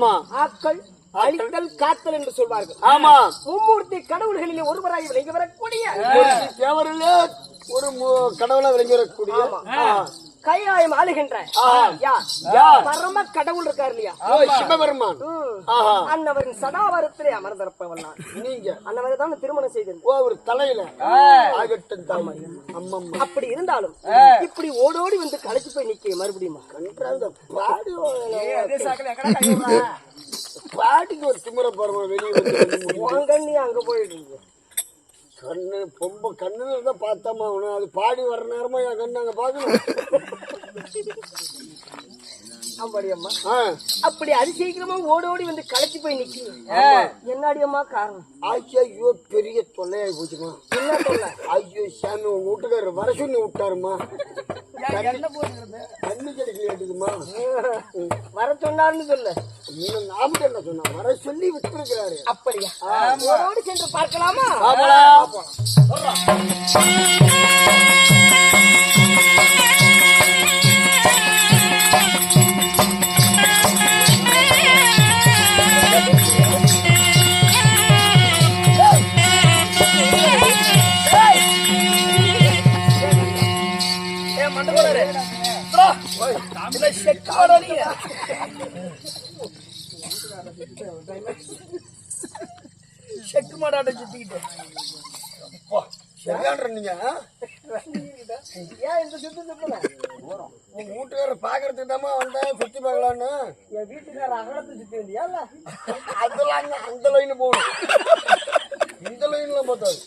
ஆமா. ஆக்கள் அழித்தல் காத்தல் என்று சொல்வார்கள். ஆமா. மும்மூர்த்தி கடவுள்களிலே ஒருவராய் விளங்கி வரக்கூடிய ஒரு தேவரிலே ஒரு கடவுளா விளங்கி வரக்கூடிய. கைலாயம் ஆளுகின்ற? பரம கடவுள் இருக்கார் இல்லையா? சிவபெருமான். அன்னவரின் சதாவரத்திலே அமர்ந்திருப்பவன் நான். நீங்க. அன்னவரை தான் திருமணம் செய்தேன் ஓ ஒரு தலையில. ஆகட்டும் அம்மம்மா. அப்படி இருந்தாலும் இப்படி ஓடோடி வந்து களைச்சு போய் நிக்க மறுபடியும். பாடி. பாடிக்கு ஒரு திமிர போறோம் வெளியே அங்க போயிடுங்க கண்ணு பொம்ப கண்ணு தான் பார்த்தாமா அவனு? அது பாடி வர நேரமா என் கண்ணு அங்க பாக்கணும் அப்படி அம்மா ஆ, அப்படி அதிசீக்கிரமா ஓடோடி வந்து களைச்சு போய் நிக்கீங்க என்னடி அம்மா காரணம்? ஐயோ பெரிய தொல்லையாகி போச்சுமா. என்ன சொல்ல ஐயோ சாமி உங்க வீட்டுக்காரர் வர சொல்லி விட்டாருமா. வர சொன்னார்னு சொல்லு. ஞாபகம் என்ன சொன்னா? வர சொல்லி விட்டுருக்கிறாரு. அப்படியா? சென்று பார்க்கலாமா? செக்கு மாடாட்ட சுத்திக்கிட்டு. நீங்க ஏன் இந்த சுத்து சுத்தல? உங்க வீட்டுக்காரர் பாக்குறதுக்கு தாமா வந்தேன் சுத்தி பார்க்கலான்னு. என் வீட்டுக்கார அகலத்தை சுத்தி வந்தியா இல்ல? அதெல்லாம் அந்த லைன் போகணும். இந்த லைன்ல பார்த்தாரு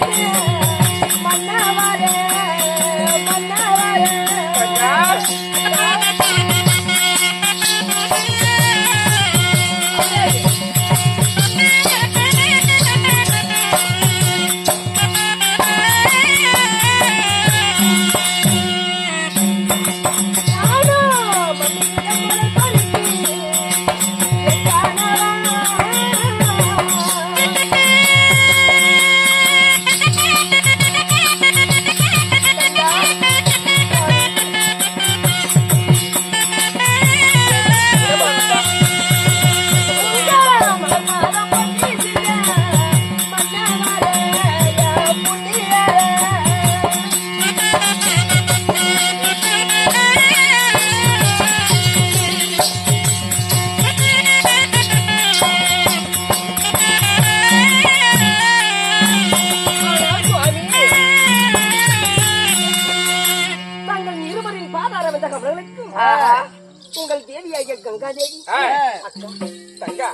Yeah.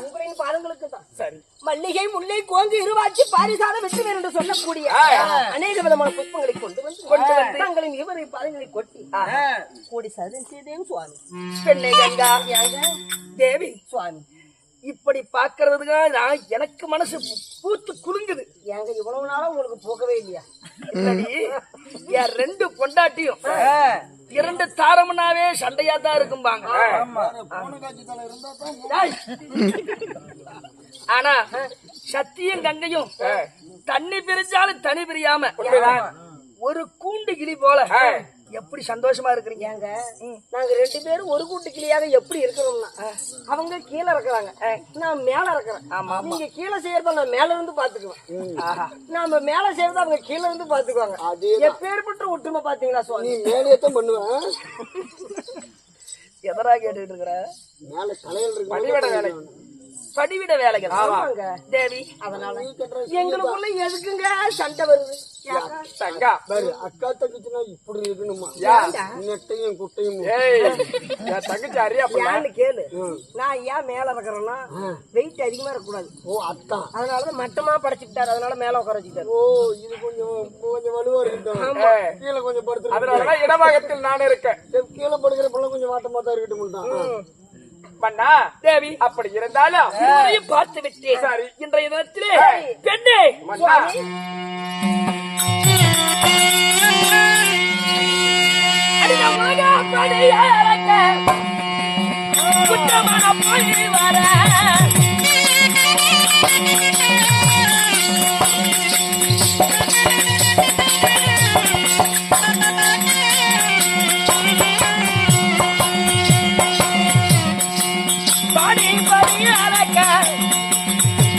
உங்களின் பாதங்களுக்கு தான். சரி. மல்லிகை முல்லை கோங்கு இருவாச்சி பாரிசாதம் வெற்றி வேறு என்று சொல்லக்கூடிய அநேக விதமான புஷ்பங்களை கொண்டு வந்து கொண்டு வந்து. தங்களின் இருவரின் பாதங்களை கொட்டி கூடி செய்தேன் சுவாமி. பெண்ணை கங்கா. தேவி சுவாமி. இப்படி பாக்குறதுக்கு நான் எனக்கு மனசு பூத்து குலுங்குது. ஏங்க இவ்வளவு நாளா உங்களுக்கு போகவே இல்லையா? என் ரெண்டு பொண்டாட்டியும் இரண்டு தாரமனாவே சண்டையா தான் இருக்கும்பாங்க. ஆனா சத்தியும் கங்கையும் தண்ணி பிரிச்சாலும் தனி பிரியாம ஒரு கூண்டு கிளி போல எப்படி சந்தோஷமா இருக்கிறீங்க? நாங்க ரெண்டு பேரும் ஒரு கூட்டு கிளியாக எப்படி இருக்கிறோம்னா அவங்க கீழே இருக்கிறாங்க நான் மேல இருக்கிறேன் ஆமா, நீங்க கீழே செய்யறத நான் மேல இருந்து பாத்துக்குவேன் நாம மேல செய்யறத அவங்க கீழே இருந்து பாத்துக்குவாங்க. எப்பேற்பட்ட ஒற்றுமை பாத்தீங்களா நீ சுவாமி மேலேத்தான் பண்ணுவேன். எதரா கேட்டுட்டு இருக்கிற? மேல தலையில் இருக்கு படிவிட வேலை படிவிட வேலைகள் ஆமாங்க. தேவி. எங்களுக்குள்ள எதுக்குங்க சண்டை வருது? பாரு அக்கா தங்கச்சினா இப்படி இருக்கணுமா? நெட்டையும் குட்டையும் ஏய் என் தங்கச்சி அறியா ஏன்னு கேளு. நான் ஏன் மேல இருக்கிறேன்னா வெயிட் அதிகமா இருக்கக்கூடாது. ஓ அத்தான் அதனாலதான் மட்டமா படைச்சுக்கிட்டாரு. அதனால மேல உட்கார வச்சுக்கிட்டாரு. ஓ இது கொஞ்சம் கொஞ்சம் வலுவா இருக்கட்டும். கீழே கொஞ்சம் படுத்து அதனாலதான் இடபாகத்தில் நான் இருக்கேன். கீழே படுக்கிற பிள்ளை கொஞ்சம் வாட்டமா தான் இருக்கட்டும் தான் மன்னா தேவி அப்படி இருந்தாலும் இருவரையும் பார்த்து விட்டேன். சரி. இன்றைய தினத்திலே பெண்ணே மன்னா. அடிதமாக குற்றமான போய் வர.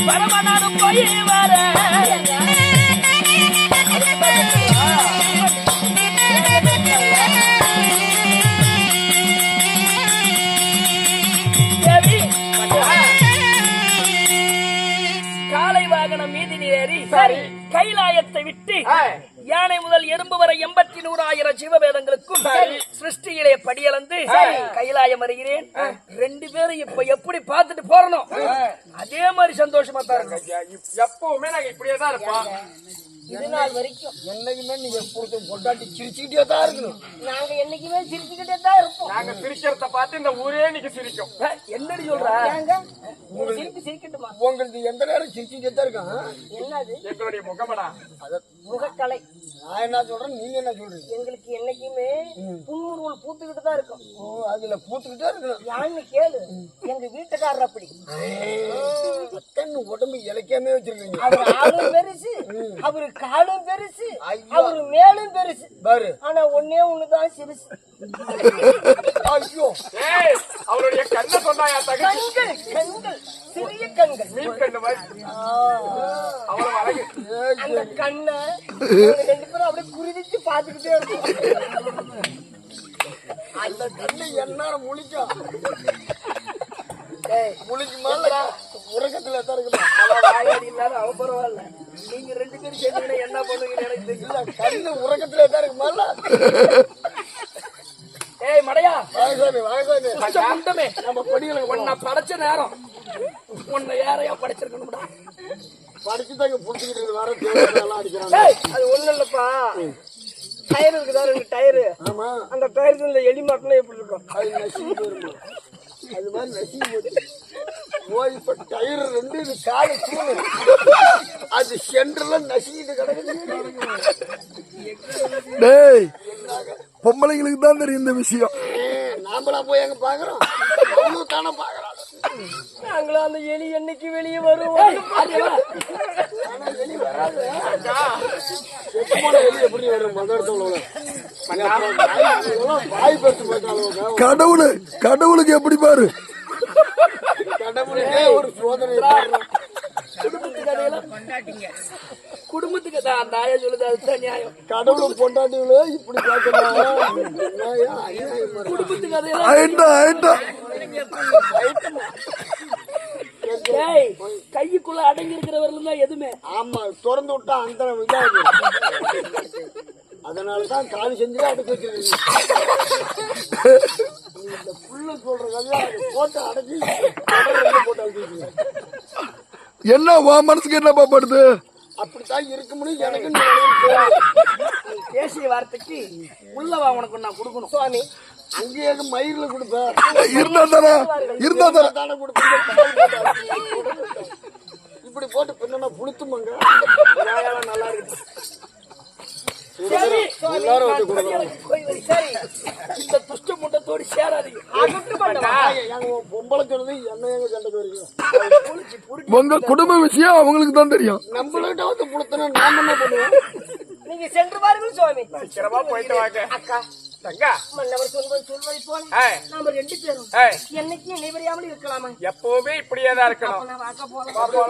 பரமநாடு போய் வர காலை வாகனம் மீதி ஏறி சரி. கைலாயத்தை விட்டு யானை முதல் எறும்பு வரை எண்பத்தி நூறாயிரம் சிவவேதங்களுக்கும் சிருஷ்டியிலே படியளந்து கைலாயம் வருகிறேன் ரெண்டு பேரும் இப்ப எப்படி பார்த்துட்டு போறணும்? அதே மாதிரி சந்தோஷமா தான் இருக்கு எப்பவுமே நாங்க இப்படியே தான் இருப்போம். இது நாள் வரைக்கும். என்னைக்குமே நீங்க கொடுத்து பொண்டாட்டி சிரிச்சுக்கிட்டே தான் இருக்கணும். நாங்க என்னைக்குமே சிரிச்சுக்கிட்டே தான் இருப்போம். நாங்க சிரிக்கிறத பார்த்து இந்த ஊரே இன்னைக்கு சிரிக்கும். என்னடி சொல்ற? சிரிக்கட்டுமா? உங்களுக்கு எந்த நேரம் சிரிச்சுக்கிட்டே தான் இருக்கான்? என்னது? எங்களுடைய முகமடா. அத முகக்கலை. நான் என்ன சொல்றேன்? நீங்க என்ன சொல்றீங்க? எங்களுக்கு என்னைக்குமே புன்முறுவல் பூத்துக்கிட்டு தான் இருக்கும். அதுல பூத்துக்கிட்டே இருக்கணும். யான்னு கேளு. எங்க வீட்டுக்காரர் அப்படி. அத்தன் உடம்பு இலக்கியமே வச்சிருக்கீங்க. அவர் ஆளும் பெருசு அவரு காலும் பெருசு ஐயோ. அவரு மேலும் பெருசு. பாரு. ஆனா ஒன்னே ஒண்ணுதான் சிறுசு. ஐயோ. ஏய் அவருடைய கண்ணை சொன்னாயா கண்கள் கண்கள் சிறிய கண்கள். மீன் கண்ணு மாதிரி. அந்த கண்ணை ரெண்டு பேரும் அப்படியே குறிதிச்சு பாத்துக்கிட்டே இருக்கோம். அந்த கண்ணு எந்நேரம் முழிக்கும். ஏய், முழிக்குமா உறக்கத்துல தான் இருக்கணும் வாயாடி இல்லாத பரவாயில்ல. நீங்க ரெண்டு பேரும் சேர்ந்து என்ன பண்ணுவீங்கன்னு எனக்கு தெரியல கண்ணு உறக்கத்துல தான் இருக்குமால ஏய் மடையா. பச்சை முண்டமே. நம்ம படிகளுக்கு உன்னை படைச்ச நேரம். உன்னை யாரையா படைச்சிருக்கணும்டா? படிச்சு தாங்க புடிச்சுக்கிட்டு இருக்கு வர தேவையெல்லாம் அடிக்கிறாங்க. அது ஒண்ணு இல்லப்பா. டயர் இருக்குதா ரெண்டு டயரு. ஆமா. அந்த டயருக்கு இந்த எலி மாட்டினா எப்படி இருக்கும்? அது நசுங்கி போயிருமா? அது மாதிரி நசுங்கி போச்சு. ஓ இப்ப டயர் ரெண்டு இது காலு தூணு அது சென்டர்ல நசுங்கிட்டு கிடக்குது. டேய் பொம்பளைங்களுக்கு தான் தெரியும் இந்த விஷயம். நாமளா போய் எங்க பாக்குறோம். தானே பாக்குறான் நாங்களும் அந்த எலி என்னைக்கு வெளியே வராது. எத்தமான வெளிய எப்படி வரும்? போயிட்டாங்க கடவுளு கடவுளுக்கு எப்படி பாரு? கடவுளுக்கே ஒரு சோதனை தர்றோம். குடும்பத்துக்கு அதையெல்லாம் கொண்டாட்டிங்க குடும்பத்துக்கு தான் ஆயா சொல்லுது அதுதான் நியாயம். கடவுளும் பொண்டாட்டிகளும் இப்படி. குடும்பத்துக்கு அதையெல்லாம் கைக்குள்ள அடங்கி இருக்கிறவர்கள் தான் எதுவுமே. ஆமா திறந்து விட்டா அந்த அதனாலதான் காலி செஞ்சு அடக்கி வச்சிருக்கீங்க இந்த புள்ள சொல்ற கதையா அது போட்டு அடக்கி போட்டு அடக்கிருக்கீங்க என்ன உன் மனசுக்கு என்னப்பா படுது? அப்படித்தான் இருக்க முடியும் எனக்கு பேசிய வார்த்தைக்கு உள்ளவா உனக்கு நான் கொடுக்கணும். சுவாமி அங்கேயே மயிரில் கொடுப்பேன். இருந்தா தானே இருந்தா தானே தானே கொடுப்பேன். இப்படி போட்டு பின்னா புளுத்துமாங்க. நல்லா இருக்கு. சரி. எல்லாரும் வந்து கொடுக்கலாம் சரி இந்த துஷ்ட முண்டத்தோடு சேராதீங்க. அதுக்கு பண்ணவா? எங்க பொம்பளை சொன்னது என்ன எங்க சண்டைக்கு வரீங்க உங்க குடும்ப விஷயம் அவங்களுக்கு தான் தெரியும். நம்மள்கிட்ட வந்து புளுத்தனா நாம என்ன பண்ணுவோம்? நீங்க சென்று பாருங்கள் சுவாமி. சீக்கிரமா போயிட்டு வாங்க. அக்கா தங்கா. மன்னவர் சொல்வது சொல்வதை போல. நாம ரெண்டு பேரும் என்னைக்கு நினைவறியாமல் இருக்கலாமா? எப்பவுமே இப்படியே தான் இருக்கணும். அப்ப